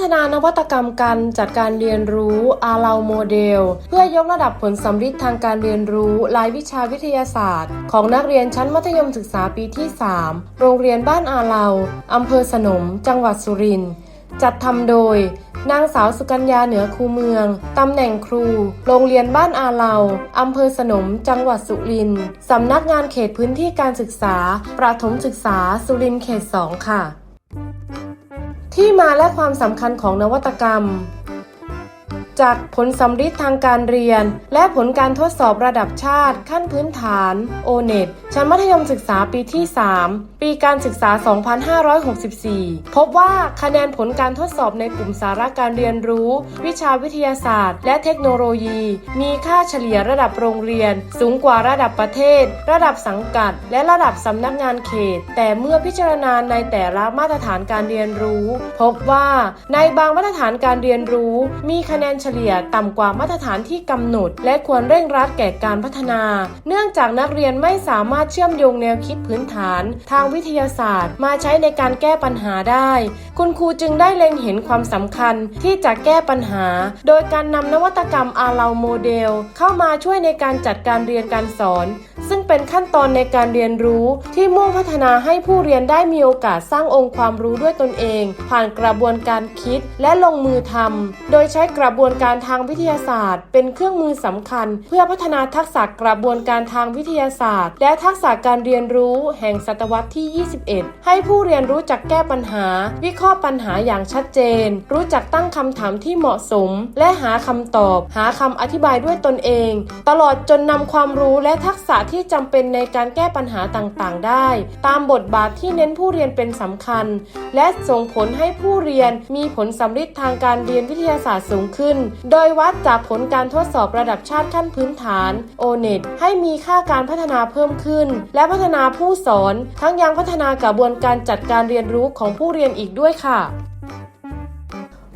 ฒนานวัตกรรมการจัดการเรียนรู้อาเราโมเดล เพื่อยกระดับผลสำฤทธิ์ทางการเรียนรู้รายวิชาวิทยาศาสตร์ ของนักเรียนชั้นมัธยมศึกษาปีที่ 3 โรงเรียนบ้านอาเราอำเภอสนม จังหวัดสุรินทร์จัดทำโดยนางสาวสุกัญญาเหนือคูเมือง ตำแหน่งครู โรงเรียนบ้านอาเลาอำเภอสนม จังหวัดสุรินทร์สำนักงานเขตพื้นที่การศึกษา ประถมศึกษาสุรินทร์เขต 2 ค่ะ ที่มาและความสำคัญของนวัตกรรม จากผลสำฤทธิ์ทางการเรียน และผลการทดสอบระดับชาติ ขั้นพื้นฐาน o n e t ชั้นมัธยมศึกษาปีที่ 3 ปีการศึกษา 2564 พบว่าคะแนนผลการทดสอบในกลุ่มสาระการเรียนรู้ วิชาวิทยาศาสตร์ และเทคโนโลยี มีค่าเฉลี่ยระดับโรงเรียน สูงกว่าระดับประเทศ ระดับสังกัด และระดับสำนักงานเขต แต่เมื่อพิจารณาในแต่ละมาตรฐานการเรียนรู้ พบว่าในบางมาตรฐานการเรียนรู้ มีคะแนนเฉลี่ยต่ำกว่ามาตรฐานที่กำหนด และควรเร่งรัดแก่การพัฒนา เนื่องจากนักเรียนไม่สามารถเชื่อมโยงแนวคิดพื้นฐาน ทางวิทยาศาสตร์ มาใช้ในการแก้ปัญหาได้ คุณครูจึงได้เล็งเห็นความสำคัญที่จะแก้ปัญหา โดยการนำนวัตกรรมอาเราโมเดล เข้ามาช่วยในการจัดการเรียนการสอน ซึ่งเป็นขั้นตอนในการเรียนรู้ ที่มุ่งพัฒนาให้ผู้เรียนได้มีโอกาสสร้างองค์ความรู้ด้วยตนเอง ผ่านกระบวนการคิดและลงมือทำโดยใช้กระบวนการทางวิทยาศาสตร์ เป็นเครื่องมือสำคัญ เพื่อพัฒนาทักษะกระบวนการทางวิทยาศาสตร์ และทักษะการเรียนรู้แห่งศตวรรษที่ 21 ให้ผู้เรียนรู้จักแก้ปัญหา วิเคราะห์ปัญหาอย่างชัดเจน รู้จักตั้งคำถามที่เหมาะสม และหาคำตอบ หาคำอธิบายด้วยตนเอง ตลอดจนนำความรู้และทักษะที่จำเป็นในการแก้ปัญหาต่างๆ ได้ ตามบทบาทที่เน้นผู้เรียนเป็นสำคัญ และส่งผลให้ผู้เรียนมีผลสำฤทธิ์ทางการเรียนวิทยาศาสตร์สูงขึ้น โดยวัดจากผลการทดสอบระดับชาติขั้นพื้นฐาน o n e t ให้มีค่าการพัฒนาเพิ่มขึ้น และพัฒนาผู้สอน ทั้งยังพัฒนากระบวนการจัดการเรียนรู้ของผู้เรียนอีกด้วยค่ะ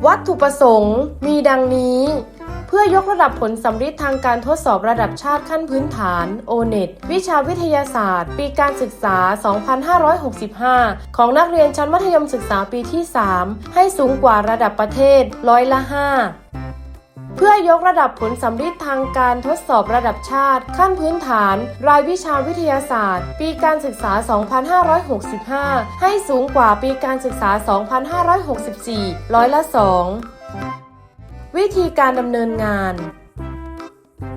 วัตถุประสงค์มีดังนี้ พื่อยกระดับผลสำฤทธิ์ทางการทดสอบระดับชาติขั้นพื้นฐาน o n e t วิชาวิทยาศาสตร์ ปีการศึกษา 2565 ของนักเรียนชั้นมัธยมศึกษาปีที่ 3 ให้สูงกว่าระดับประเทศร้อยละ 5เพื่อยกระดับผลสำฤทธิ์ทางการทดสอบระดับชาติ ขั้นพื้นฐาน รายวิชาวิทยาศาสตร์ ปีการศึกษา 2565 ให้สูงกว่าปีการศึกษา 2564 ร้อยละ 2 วิธีการดำเนินงาน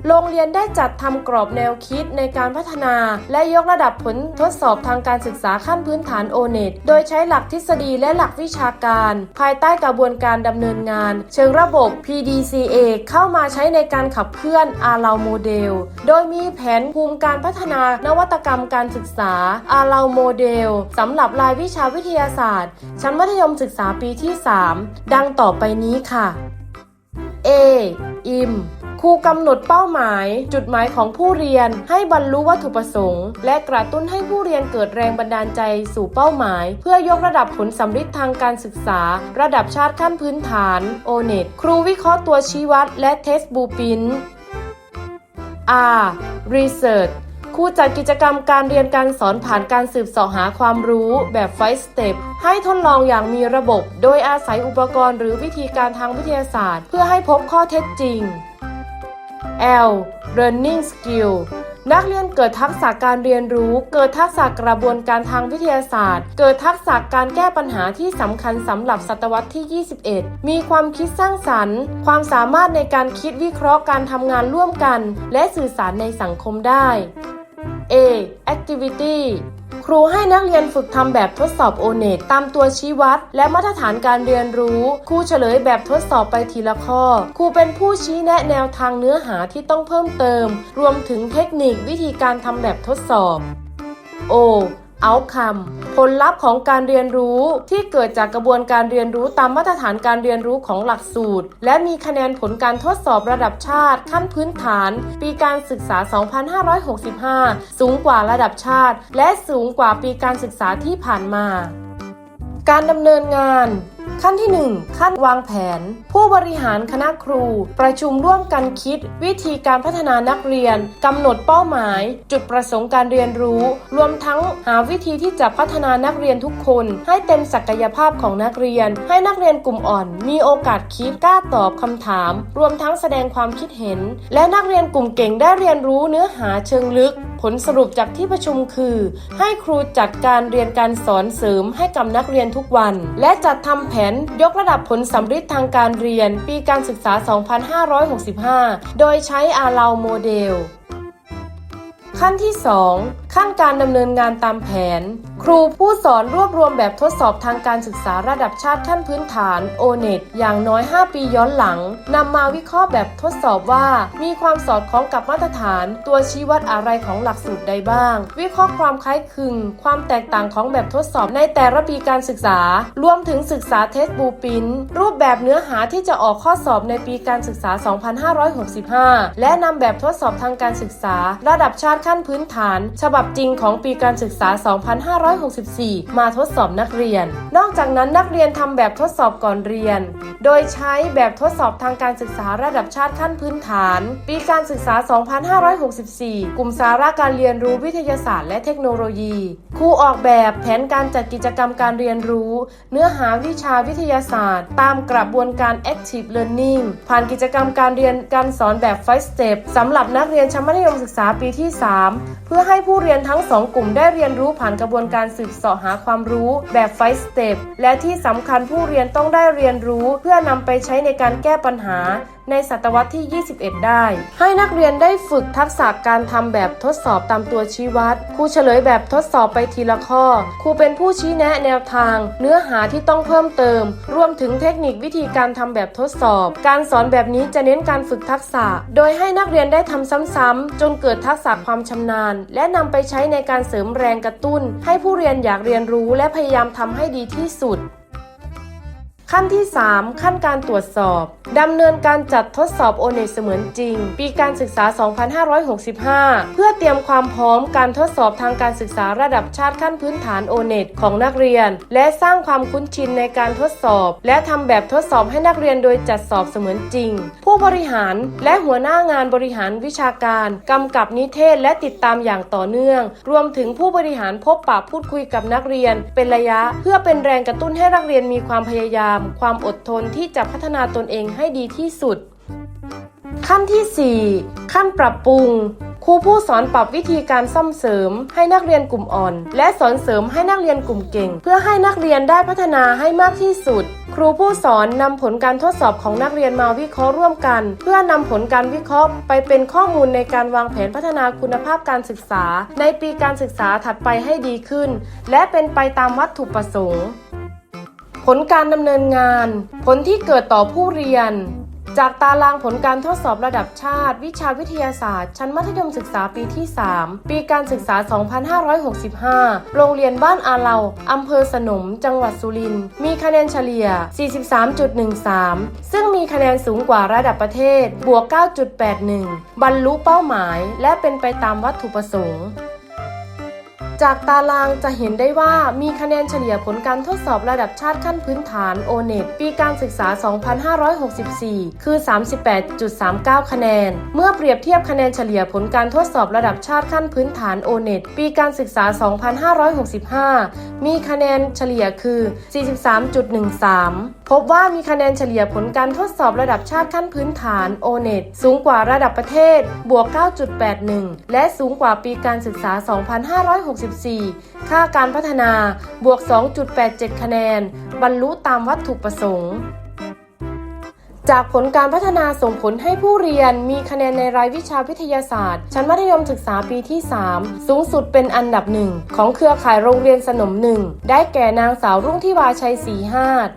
โรงเรียนได้จัดทำกรอบแนวคิดในการพัฒนา และยกระดับผลทดสอบทางการศึกษาขั้นพื้นฐาน o n e t โดยใช้หลักทฤษฎีและหลักวิชาการ ภายใต้กระบวนการดำเนินงาน เชิงระบบ PDCA เข้ามาใช้ในการขับเคลื่อนอาราโมเดล โดยมีแผนภูมิการพัฒนานวัตกรรมการศึกษาอาราโมเดลสำหรับรายวิชาวิทยาศาสตร์ ชั้นมัธยมศึกษาปีที่ 3 ดังต่อไปนี้ค่ะ A อิมครูกำหนดเป้าหมาย จุดหมายของผู้เรียนให้บรรลุวัตถุประสงค์ และกระตุ้นให้ผู้เรียนเกิดแรงบันดาลใจสู่เป้าหมาย เพื่อยกระดับผลสำฤทธิ์ทางการศึกษา ระดับชาติขั้นพื้นฐานโอเน็ตครูวิเคราะห์ตัวชี้วัดและเทสบูปิน R Research ครูจัดกิจกรรมการเรียนการสอนผ่านการสืบเสาะหาความรู้แบบไฟสเต็ปให้ทดลองอย่างมีระบบ โดยอาศัยอุปกรณ์หรือวิธีการทางวิทยาศาสตร์ เพื่อให้พบข้อเท็จจริง L Learning Skill นักเรียนเกิดทักษะการเรียนรู้ เกิดทักษะกระบวนการทางวิทยาศาสตร์ เกิดทักษะการแก้ปัญหาที่สำคัญสำหรับศตวรรษที่ 21 มีความคิดสร้างสรรค์ ความสามารถในการคิดวิเคราะห์การทำงานร่วมกัน และสื่อสารในสังคมได้ A Activity ครูให้นักเรียนฝึกทำแบบทดสอบโอเนตตามตัวชี้วัด และมาตรฐานการเรียนรู้ ครูเฉลยแบบทดสอบไปทีละข้อ ครูเป็นผู้ชี้แนะแนวทางเนื้อหาที่ต้องเพิ่มเติม รวมถึงเทคนิควิธีการทำแบบทดสอบ O outcome ผลลัพธ์ของการเรียนรู้ที่เกิดจากกระบวนการเรียนรู้ตามมาตรฐานการเรียนรู้ของหลักสูตร และมีคะแนนผลการทดสอบระดับชาติ ขั้นพื้นฐาน ปีการศึกษา 2565 สูงกว่าระดับชาติ และสูงกว่าปีการศึกษาที่ผ่านมา การดำเนินงาน ขั้นที่ 1 ขั้นวางแผน ผู้บริหารคณะครู ประชุมร่วมกันคิด วิธีการพัฒนานักเรียนกำหนดเป้าหมาย จุดประสงค์การเรียนรู้ รวมทั้งหาวิธีที่จะพัฒนานักเรียนทุกคน ให้เต็มศักยภาพของนักเรียน ให้นักเรียนกลุ่มอ่อน มีโอกาสคิดกล้าตอบคำถาม รวมทั้งแสดงความคิดเห็น และนักเรียนกลุ่มเก่งได้เรียนรู้เนื้อหาเชิงลึก ผลสรุปจากที่ประชุมคือ ให้ครูจัดการเรียนการสอนเสริมให้กับนักเรียนทุกวัน และจัดทำแผนยกระดับผลสัมฤทธิ์ทางการเรียน ปีการศึกษา 2565 โดยใช้อาลาวโมเดล ขั้นที่ 2 ขั้นการดำเนินงานตามแผน ครูผู้สอนรวบรวมแบบทดสอบทางการศึกษาระดับชาติขั้นพื้นฐาน o n e t อย่างน้อย 5 ปีย้อนหลังนำมาวิเคราะห์แบบทดสอบว่า มีความสอดคล้องกับมาตรฐาน ตัวชี้วัดอะไรของหลักสูตรใดบ้าง วิเคราะห์ความคล้ายคลึง ความแตกต่างของแบบทดสอบในแต่ละปีการศึกษา รวมถึงศึกษาเทสบูปินรูปแบบเนื้อหาที่จะออกข้อสอบในปีการศึกษา 2565 และนำแบบทดสอบทางการศึกษา ระดับชาติขั้นพื้นฐาน ฉบับับจริงของปีการศึกษา 2564 มาทดสอบนักเรียน นอกจากนั้นนักเรียนทำแบบทดสอบก่อนเรียน โดยใช้แบบทดสอบทางการศึกษาระดับชาติขั้นพื้นฐาน ปีการศึกษา 2564 กลุ่มสาระการเรียนรู้วิทยาศาสตร์และเทคโนโลยี ครูออกแบบแผนการจัดกิจกรรมการเรียนรู้ เนื้อหาวิชาวิทยาศาสตร์ ตามกระบวนการ active learning ผ่านกิจกรรมการเรียนการสอนแบบ 5 step สำหรับนักเรียนชั้นมัธยมศึกษาปีที่ 3 เพื่อให้ผู้เรียนทั้งสองกลุ่มได้เรียนรู้ผ่านกระบวนการสืบเสาะหาความรู้แบบไฟสเต็ปและที่สำคัญผู้เรียนต้องได้เรียนรู้เพื่อนำไปใช้ในการแก้ปัญหา ในศตวรรษที่ 21 ได้ ให้นักเรียนได้ฝึกทักษะการทำแบบทดสอบตามตัวชี้วัด ครูเฉลยแบบทดสอบไปทีละข้อ ครูเป็นผู้ชี้แนะแนวทาง เนื้อหาที่ต้องเพิ่มเติม รวมถึงเทคนิควิธีการทำแบบทดสอบ การสอนแบบนี้จะเน้นการฝึกทักษะ โดยให้นักเรียนได้ทำซ้ำๆ จนเกิดทักษะความชำนาญ และนำไปใช้ในการเสริมแรงกระตุ้น ให้ผู้เรียนอยากเรียนรู้และพยายามทำให้ดีที่สุด ขั้นที่ 3 ขั้นการตรวจสอบ ดำเนินการจัดทดสอบโอเน็ตเสมือนจริง ปีการศึกษา 2565 เพื่อเตรียมความพร้อมการทดสอบทางการศึกษาระดับชาติขั้นพื้นฐานโอเน็ตของนักเรียน และสร้างความคุ้นชินในการทดสอบ และทำแบบทดสอบให้นักเรียนโดยจัดสอบเสมือนจริง ผู้บริหารและหัวหน้างานบริหารวิชาการกำกับนิเทศและติดตามอย่างต่อเนื่อง รวมถึงผู้บริหารพบปะพูดคุยกับนักเรียน เป็นระยะ เพื่อเป็นแรงกระตุ้นให้นักเรียนมีความพยายามความอดทนที่จะพัฒนาตนเองให้ดีที่สุด ขั้นที่ 4 ขั้นปรับปรุง ครูผู้สอนปรับวิธีการซ่อมเสริม ให้นักเรียนกลุ่มอ่อน และสอนเสริมให้นักเรียนกลุ่มเก่ง เพื่อให้นักเรียนได้พัฒนาให้มากที่สุด ครูผู้สอนนำผลการทดสอบของนักเรียนมาวิเคราะห์ร่วมกัน เพื่อนำผลการวิเคราะห์ ไปเป็นข้อมูลในการวางแผนพัฒนาคุณภาพการศึกษา ในปีการศึกษาถัดไปให้ดีขึ้น และเป็นไปตามวัตถุประสงค์ ลการดำเนินงาน ผลที่เกิดต่อผู้เรียน จากตารางผลการทดสอบระดับชาติ วิชาวิทยาศาสตร์ ชั้นมัธยมศึกษาปีที่ 3 ปีการศึกษา 2565 โรงเรียนบ้านอาเลาอำเภอสนม จังหวัดสุรินทร์ มีคะแนนเฉลี่ย 43.13 ซึ่งมีคะแนนสูงกว่าระดับประเทศ บวก 9.81 บรรลุเป้าหมาย และเป็นไปตามวัตถุประสงค์ จากตารางจะเห็นได้ว่ามีคะแนนเฉลี่ยผลการทดสอบระดับชาติขั้นพื้นฐาน o n e t ปีการศึกษา 2564 คือ 38.39 คะแนน เมื่อเปรียบเทียบคะแนนเฉลี่ยผลการทดสอบระดับชาติขั้นพื้นฐาน o n e t ปีการศึกษา 2565 มีคะแนนเฉลี่ยคือ 43.13 พบว่ามีคะแนนเฉลี่ยผลการทดสอบระดับชาติขั้นพื้นฐาน o n e t สูงกว่าระดับประเทศบวก 9.81 และสูงกว่าปีการศึกษา 2564ค่าการพัฒนาบวก 2.87 คะแนน บรรลุตามวัตถุประสงค์ จากผลการพัฒนาส่งผลให้ผู้เรียนมีคะแนนในรายวิชาวิทยาศาสตร์ ชั้นมัธยมศึกษาปีที่ 3 สูงสุดเป็นอันดับหนึ่งของเครือข่ายโรงเรียนสนมหนึ่งได้แก่นางสาวรุ่งทิวาชัยศรีหาด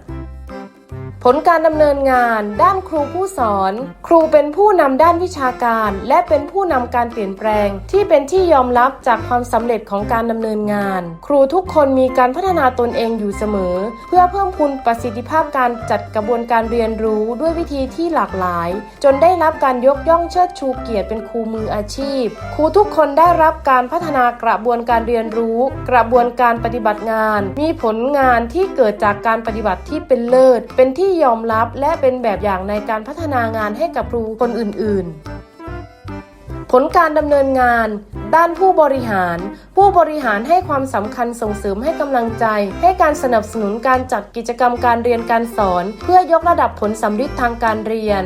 ผลการดำเนินงานด้านครูผู้สอน ครูเป็นผู้นำด้านวิชาการ และเป็นผู้นำการเปลี่ยนแปลง ที่เป็นที่ยอมรับจากความสำเร็จของการดำเนินงาน ครูทุกคนมีการพัฒนาตนเองอยู่เสมอ เพื่อเพิ่มพูนประสิทธิภาพการจัดกระบวนการเรียนรู้ด้วยวิธีที่หลากหลาย จนได้รับการยกย่องเชิดชูเกียรติเป็นครูมืออาชีพ ครูทุกคนได้รับการพัฒนากระบวนการเรียนรู้ กระบวนการปฏิบัติงาน มีผลงานที่เกิดจากการปฏิบัติที่เป็นเลิศ เป็นที่ยอมรับและเป็นแบบอย่างในการพัฒนางานให้กับครูคนอื่น ๆ ผลการดำเนินงาน ด้านผู้บริหาร ผู้บริหารให้ความสำคัญส่งเสริมให้กำลังใจ ให้การสนับสนุนการจัดกิจกรรมการเรียนการสอน เพื่อยกระดับผลสำฤทธิ์ทางการเรียน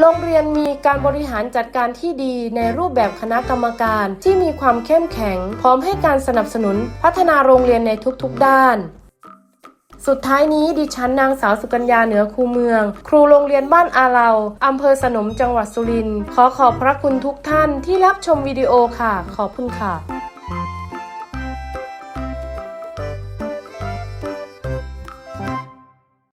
โรงเรียนมีการบริหารจัดการที่ดีในรูปแบบคณะกรรมการที่มีความเข้มแข็ง พร้อมให้การสนับสนุนพัฒนาโรงเรียนในทุกๆด้าน สุดท้ายนี้ดิฉันนางสาวสุกัญญาเหนือคูเมือง ครูโรงเรียนบ้านอาเราอำเภอสนมจังหวัดสุรินทร์ขอขอบพระคุณทุกท่านที่รับชมวิดีโอค่ะ ขอบคุณค่ะ